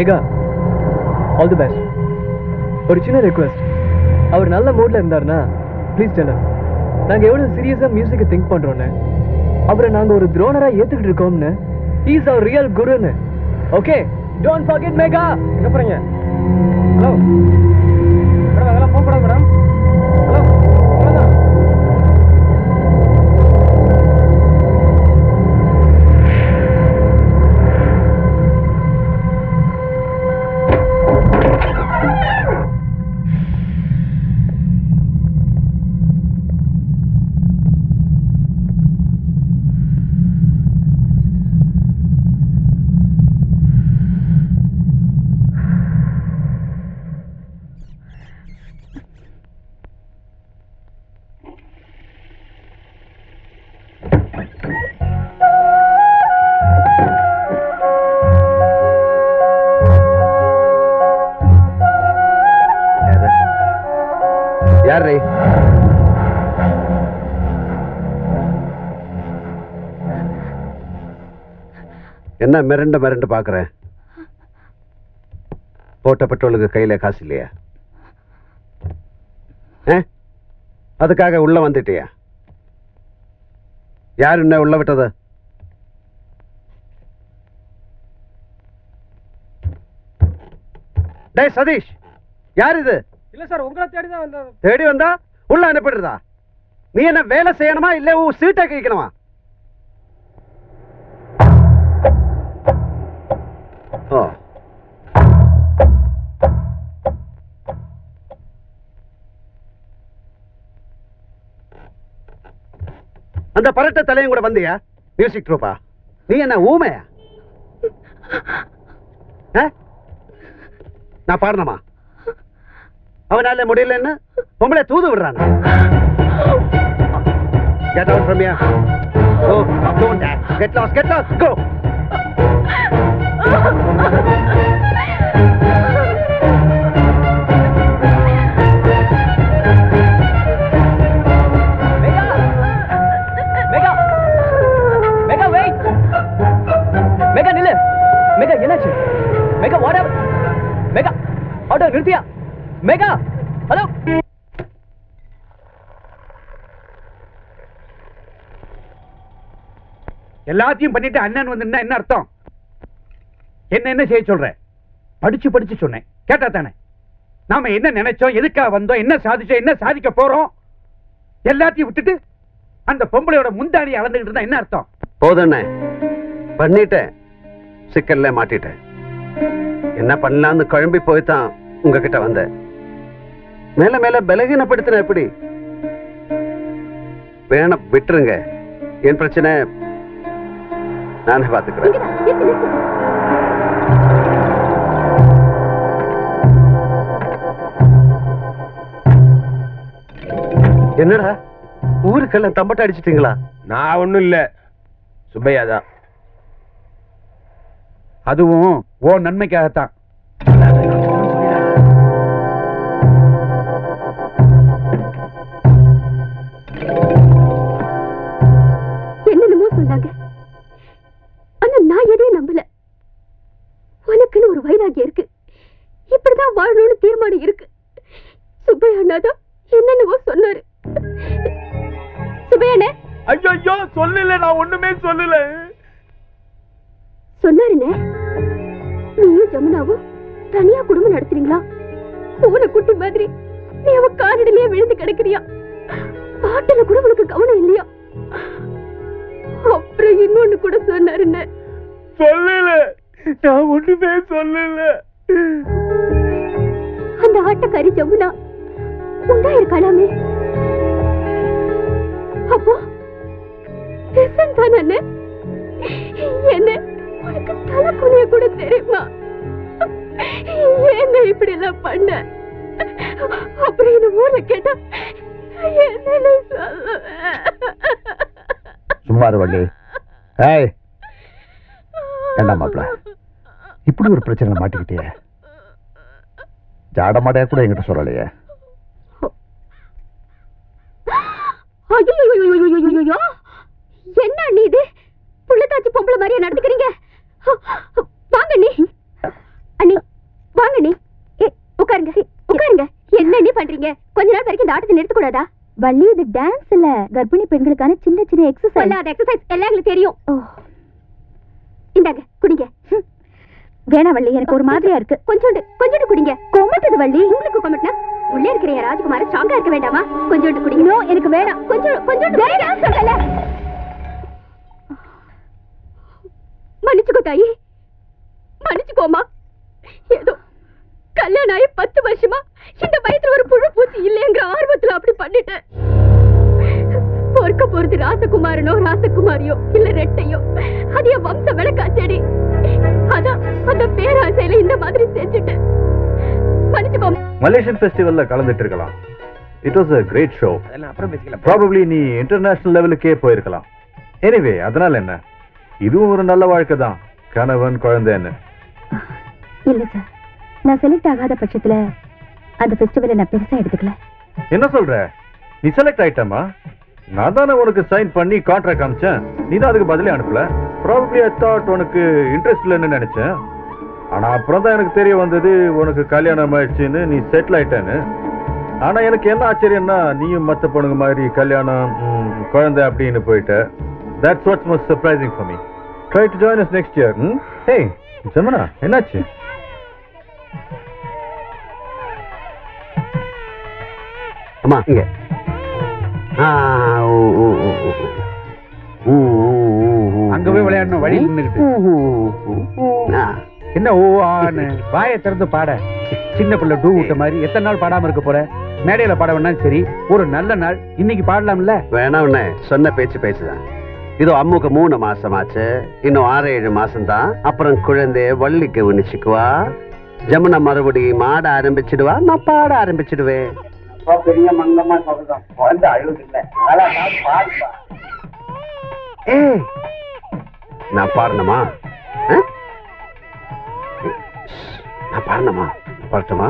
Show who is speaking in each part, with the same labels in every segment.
Speaker 1: Megha all the best ஒரு சின்ன request அவர் நல்ல மூடில் இருந்தார்னா ப்ளீஸ் டெல்லர் நாங்கள் எவ்வளோ சீரியஸாக மியூசிக்கை திங்க் பண்ணுறோன்னு அவரை நாங்கள் ஒரு துரோணரா ஏற்றுக்கிட்டு இருக்கோம்னு இஸ் அவர் ரியல் குருன்னு. ஓகே டோன்ட் forget மேகா எங்க போறீங்க ஹலோ
Speaker 2: என்ன மிரண்டு மிரண்டு பாக்குறேன் போட்ட பெட்ரோலுக்கு கையில காசு இல்லையா? அதுக்காக உள்ள வந்துட்டியா? யார் என்ன உள்ள விட்டது? டேய் சதீஷ்! யார் இது?
Speaker 1: இல்ல சார் உங்களை தேடி தான் வந்தேன்
Speaker 2: தேடி வந்தா? உள்ள அனுப்பிடுறதா? நீ என்ன வேலை செய்யணுமா? இல்ல உன் சீட்டை கேட்கணுமா அந்த பரட்ட தலையும் கூட வந்தியா மியூசிக் ட்ரூப்பா நீ என்ன ஊமையா நான் பாடணுமா அவனால முடியலன்னு உங்களை தூது விடுறான்
Speaker 1: Get out from here. Go. Don't act. Get lost. Get lost. Go.
Speaker 3: எல்லாத்தையும் பண்ணிட்டு அண்ணன் வந்து என்ன அர்த்தம்? என்ன என்ன செய்ய சொல்ற? படிச்சு படிச்சு சொன்னேன். கேட்டா தானே? நாம என்ன நினைச்சோம்? எதுக்காக வந்தோம்? என்ன சாதிச்சோம்? என்ன சாதிக்க போறோம்? எல்லாத்தையும் விட்டுட்டு அந்த பொம்பளையோட முந்தாடி அளந்துகிட்டு இருந்தா என்ன அர்த்தம்?
Speaker 2: போதுண்ணே. பண்ணிட்டேன். சிக்கல்ல மாட்டிட்டேன். என்ன பண்ணலாம்னு குழம்பி போய்தான் உங்ககிட்ட வந்தேன். மேல மேல பலகீனப்படுத்தின எப்படி? வேணாம் விட்டுருங்க. என் பிரச்சனை நானே பாத்துக்கிறேன் என்னடா? ஊருக்கெல்லாம் தம்பட்ட அடிச்சிட்டீங்களா?
Speaker 3: நான் ஒண்ணும் இல்ல. சுப்பையா தான் அதுவும் ஓ நன்மைக்காகத்தான்.
Speaker 1: சொல்லல.
Speaker 4: சொன்னாருண்ணே நீயும் ஜமுனாவும் தனியா குடும்பம் நடத்துறீங்களா? பூனை குட்டி மாதிரி. நீ அவ காரடிலேயே விழுந்து கிடக்குறியா? பாட்டுல கூட உனக்கு கவனம் இல்லையா? அப்புறம் இன்னொன்னு கூட சொன்னாருண்ணே
Speaker 1: சொல்லல. நான் ஒண்ணுமே சொல்லல.
Speaker 4: அந்த ஆட்டக்காரி ஜமுனா உண்டா இருக்கலாமே அப்போ பெசன் தான் அண்ணே என்ன உனக்கு தலை குனிய கூட தெரியுமா? என்ன இப்படி எல்லாம் பண்ண இந்த ஊர்ல கேட்டா என்னன்னு சொல்லுவேன்
Speaker 2: சும்மா இரு வள்ளி. ஏய் என்ன மாப்பிள? இப்படி ஒரு பிரச்சனை மாட்டிக்கிட்டியே? ஜாட மாடையா கூட என்கிட்ட சொல்லலையே?
Speaker 4: ஐயோ என்ன அண்ணி இது? புள்ளத்தாச்சி பொம்பளை மாதிரியா நடந்துக்கிறீங்க? வாங்க அண்ணி. அண்ணி வாங்க அண்ணி. ஏ, உட்காருங்க. உட்காருங்க. என்ன அண்ணி பண்றீங்க? கொஞ்ச நாள் வரைக்கும் இந்த ஆட்டத்தை நிறுத்த கூடாதா? வள்ளி இது டான்ஸ் இல்ல. கர்ப்பிணி பெண்களுக்கான சின்ன சின்ன எக்ஸசைஸ் அந்த எக்ஸசைஸ் எல்லாம் எங்களுக்கு தெரியும். இந்தாங்க குடிங்க. வேணா வள்ளி எனக்கு ஒரு மாதிரியா இருக்கு. கொஞ்சோண்டு கொஞ்சோண்டு குடிங்க. கொமட்டது வள்ளி. உங்களுக்கு கொமட்டினா உள்ளே இருக்கிற ராஜகுமார ஸ்ட்ராங்கா இருக்க வேண்டாமா? கொஞ்சோண்டு குடிங்க. எனக்கு வேணாம். கொஞ்சம் கொஞ்சோண்டு வேணாம் சொல்லல. தாயி மன்னிச்சுக்கோமா. ஏதோ கல்யாணம் ஆகி பத்து வருஷமா இந்த வயசுல ஒரு புழு பூச்சி இல்லைங்கிற ஆர்வத்துல அப்படி பண்ணிட்டேன். பொறுக்க போறது ராசகுமாரனோ ராசகுமாரியோ இல்ல ரெட்டையோ? அது என் வம்ச விளக்காச்செடி. அதான் அந்த பேராசையில இந்த மாதிரி செஞ்சுட்டேன் மன்னிச்சுக்கோ
Speaker 5: மலேசியன் ஃபெஸ்டிவல்ல கலந்துட்டு இருக்கலாம். It was a great show
Speaker 2: அதெல்லாம் அப்புறம் பேசிக்கலாம்.
Speaker 5: ப்ராபப்ளி நீ இன்டர்நேஷனல் லெவலுக்கே போயிருக்கலாம். எனிவே அதனால என்ன? இதுவும் ஒரு நல்ல வாழ்க்கை தான். கணவன் குழந்தைன்னு.
Speaker 4: இல்ல சார். நான் செலக்ட் ஆகாத பட்சத்துல அந்த ஃபெஸ்டிவலை நான் பெருசா எடுத்துக்கல.
Speaker 5: என்ன சொல்ற? நீ செலக்ட் ஆயிட்டமா நான் தானே உனக்கு சைன் பண்ணி கான்ட்ராக்ட் காமிச்சேன் நீ தான் அதுக்கு பதிலே அனுப்பல. ப்ராபப்ளி ஐ தாட் உனக்கு இன்ட்ரெஸ்ட் இல்லைன்னு நினைச்சேன். ஆனா அப்புறம் தான் எனக்கு தெரிய வந்தது உனக்கு கல்யாணம் ஆயிடுச்சுன்னு நீ செட்டில் ஆயிட்டேன்னு. ஆனா எனக்கு என்ன ஆச்சரியம்னா நீயும் மத்த பொண்ணுங்க மாதிரி கல்யாணம் குழந்தை அப்படின்னு போயிட்ட. That's what's most surprising for me try to join us next year hmm hey Jamuna என்னாச்சு?
Speaker 2: அம்மா இங்க.
Speaker 3: அங்க போய் விளையாடணும் வழி.
Speaker 2: ஆ,
Speaker 3: என்ன ஓ வாயை திறந்து பாட. சின்ன பிள்ளை டூ விட்ட மாதிரி எத்தனை நாள் பாடாம இருக்க போற? மேடையில பாட வேணாலும் சரி ஒரு நல்ல நாள் இன்னைக்கு பாடலாம்ல?
Speaker 2: வேணாம் சொன்ன பேச்சு பேசுதான். இதோ அம்முக்கு மூணு மாசம் ஆச்சு இன்னும் ஆறு ஏழு மாசம் தான் அப்புறம் குழந்தைய வள்ளி கவனிச்சுக்குவா ஜமுனா மறுபடியும் ஆட ஆரம்பிச்சிடுவா. நான் பாட ஆரம்பிச்சிடுவேன்.
Speaker 6: பெரிய மங்கம்மா சொல்றோம் குழந்தை
Speaker 2: ஏய் நான் பாடணுமா? நான் பாடணுமா? பாடட்டுமா.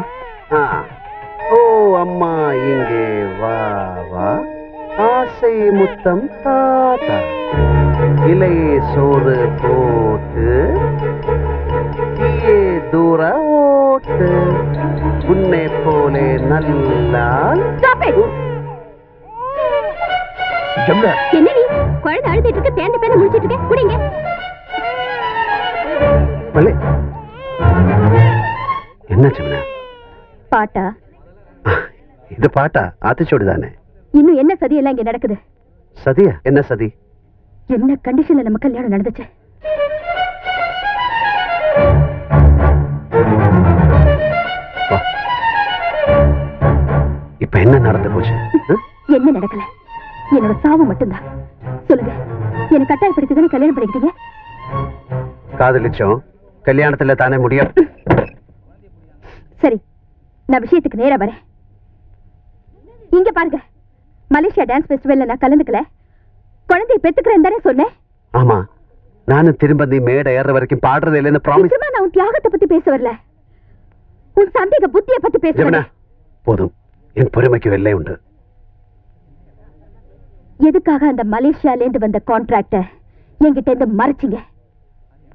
Speaker 2: ஓ அம்மா இங்கே வா வா. ஆசை முத்தம் தாத்தா. இலை சோறு போட்டு தீயே தூர ஓட்டு. உன்னை போலே
Speaker 3: ஜமுனா
Speaker 4: என்ன நீ குழந்தை அழுதுட்டு இருக்கு பேந்த பேந்த முடிச்சிட்டு இருக்க? குடிங்க.
Speaker 2: என்ன சின்ன
Speaker 4: பாட்டா?
Speaker 2: இது பாட்டா ஆத்திச்சோடு தானே.
Speaker 4: இன்னும் என்ன சதி எல்லாம் இங்க நடக்குது?
Speaker 2: சதியா? என்ன சதி?
Speaker 4: என்ன கண்டிஷன்ல நம்ம கல்யாணம் நடந்துச்சு.
Speaker 2: இப்ப என்ன நடந்து போச்சு?
Speaker 4: என்ன நடக்கல? என்னோட சாவு மட்டும்தான். சொல்லுங்க எனக்கு கட்டாயப்படுத்தி தானே கல்யாணம் பண்ணிக்கிட்டீங்க?
Speaker 2: காதலிச்சோம். கல்யாணத்துல தானே முடியும்.
Speaker 4: சரி நான் விஷயத்துக்கு நேரா வரேன். இங்க பாருங்க. மலேசியா டான்ஸ் ஃபெஸ்டிவல்ல நான் கலந்துக்கல. குழந்தையை பெத்துக்கிறேன் தானே சொன்னேன்.
Speaker 2: ஆமா. நானும் திரும்ப நீ மேடை ஏற வரைக்கும் பாடுறது இல்லைன்னு ப்ராமிஸ்
Speaker 4: நான் உன் தியாகத்தை பத்தி பேச வரல. உன் சந்தேக புத்திய பத்தி பேச
Speaker 2: ஜெமினா
Speaker 4: வரல.
Speaker 2: போதும். என் பொறுமைக்கு வெள்ளை உண்டு.
Speaker 4: எதுக்காக அந்த மலேசியால இருந்து வந்த கான்ட்ராக்ட என்கிட்ட இருந்து மறைச்சிங்க?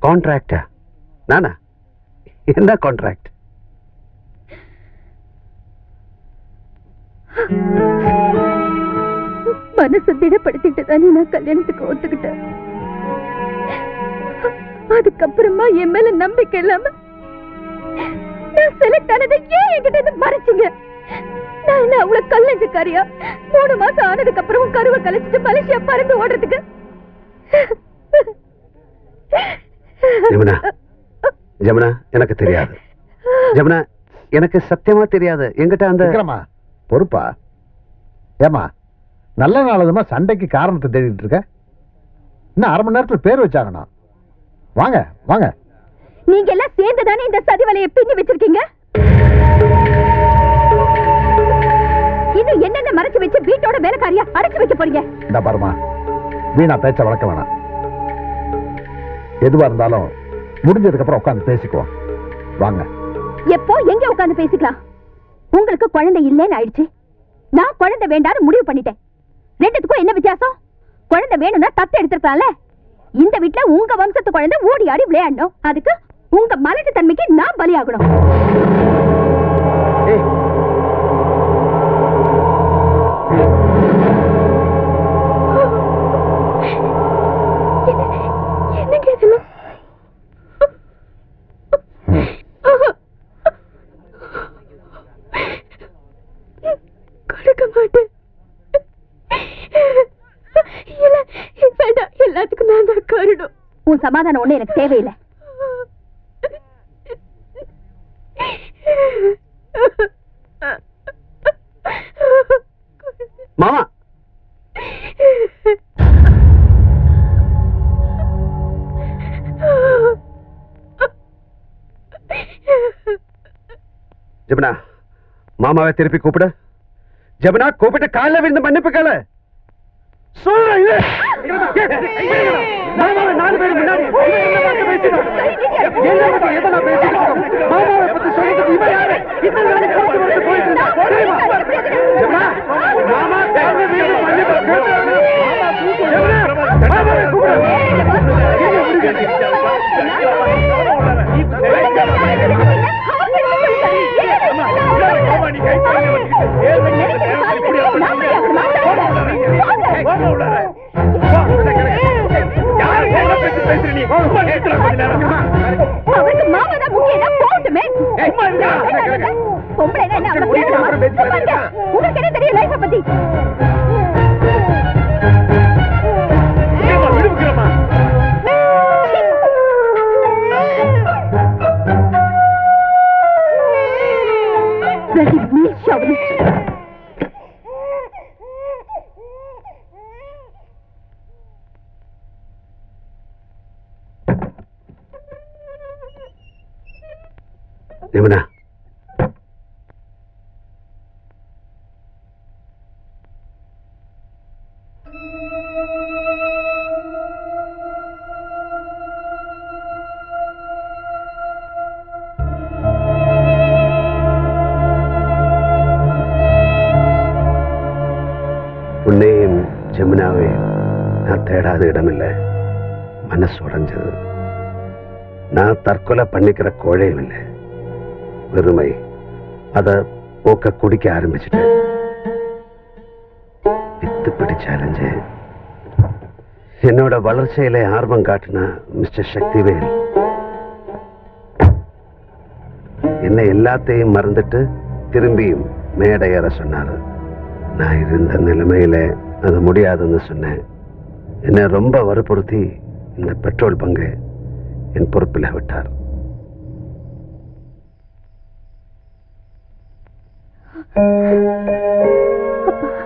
Speaker 2: கான்ட்ராக்டா நானா? என்ன கான்ட்ராக்ட்
Speaker 7: மனசு திடப்படுத்திட்டு தானே நான் கல்யாணத்துக்கு ஒத்துக்கிட்டேன். அதுக்கப்புறமா என் மேல நம்பிக்கை இல்லாம நான் செலக்ட் ஆனதை ஏன் என்கிட்ட இருந்து மறைச்சீங்க? நான் என்ன அவ்வளவு கல்லஞ்சக்காரியா மூணு மாசம் ஆனதுக்கு அப்புறமும் கருவை கலைச்சிட்டு மலேசியா பறந்து ஓடுறதுக்கு?
Speaker 2: ஜமுனா. ஜமுனா எனக்கு தெரியாது. ஜமுனா எனக்கு சத்தியமா தெரியாது. என்கிட்ட அந்த
Speaker 8: பொறுப்பா? ஏமா நல்ல நாளதுமா சண்டைக்கு காரணத்தை தேடிட்டு இருக்க? இன்னும் அரை மணி நேரத்துல பேர் வச்சாங்கண்ணா. வாங்க வாங்க.
Speaker 7: நீங்க எல்லாம் சேர்ந்து தானே இந்த சதி வலையை பின்னி வச்சிருக்கீங்க? இன்னும் என்னென்ன மறைச்சு வச்சு வீட்டோட வேலைக்காரியா அடைச்சு வைக்க போறீங்க?
Speaker 8: இந்த பாருமா வீணா பேச்ச வளர்க்க வேணாம். எதுவா இருந்தாலும் முடிஞ்சதுக்கு அப்புறம் உட்காந்து பேசிக்குவோம். வாங்க.
Speaker 7: எப்போ எங்க உட்கார்ந்து பேசிக்கலாம்? உங்களுக்கு குழந்தை இல்லைன்னு ஆயிடுச்சு. நான் குழந்தை வேண்டாம்னு முடிவு பண்ணிட்டேன். ரெண்டுத்துக்கும் என்ன வித்தியாசம்? குழந்தை வேணும்னா தத்து எடுத்திருக்கலாம்ல. இந்த வீட்ல உங்க வம்சத்து குழந்தை ஓடி ஆடி விளையாடணும். அதுக்கு உங்க மலட்டு தன்மைக்கு நான் பலியாகணும். உன் சமாதானம் ஒண்ணு எனக்கு தேவையில்லை.
Speaker 2: மாமா. ஜபனா மாமாவை திருப்பி கூப்பிடு. ஜபனா கூப்பிட்டு காலைல விழுந்து மன்னிப்பு கால சொல்றேன் நாலு பேர் முன்னாடி மாமாவை பத்தி சொல்றதுக்கு இவன் யாரு? இத்தனை நாளைக்கு காத்து வரது போயிட்டு இருந்தா. தெரியுமா? மாமா காலைல விழுந்து மன்னிப்பு ஜமுனா உன்னையும் ஜமுனாவையும் நான் தேடாத இடமில்லை. மனசு உடைஞ்சது. நான் தற்கொலை பண்ணிக்கிற கோழையும் இல்லை. வெறுமை. அத போக்க குடிக்க ஆரம்பிச்சிட்டேன். என்னோட வளர்ச்சியில ஆர்வம் காட்டினா மிஸ்டர் சக்திவேல் என்ன எல்லாத்தையும் மறந்துட்டு திரும்பியும் மேடை ஏற சொன்னாரு. நான் இருந்த நிலைமையில அது முடியாதுன்னு சொன்னேன். என்னை ரொம்ப வற்புறுத்தி இந்த பெட்ரோல் பங்கு என் பொறுப்பில் விட்டார்.
Speaker 7: 阿爸。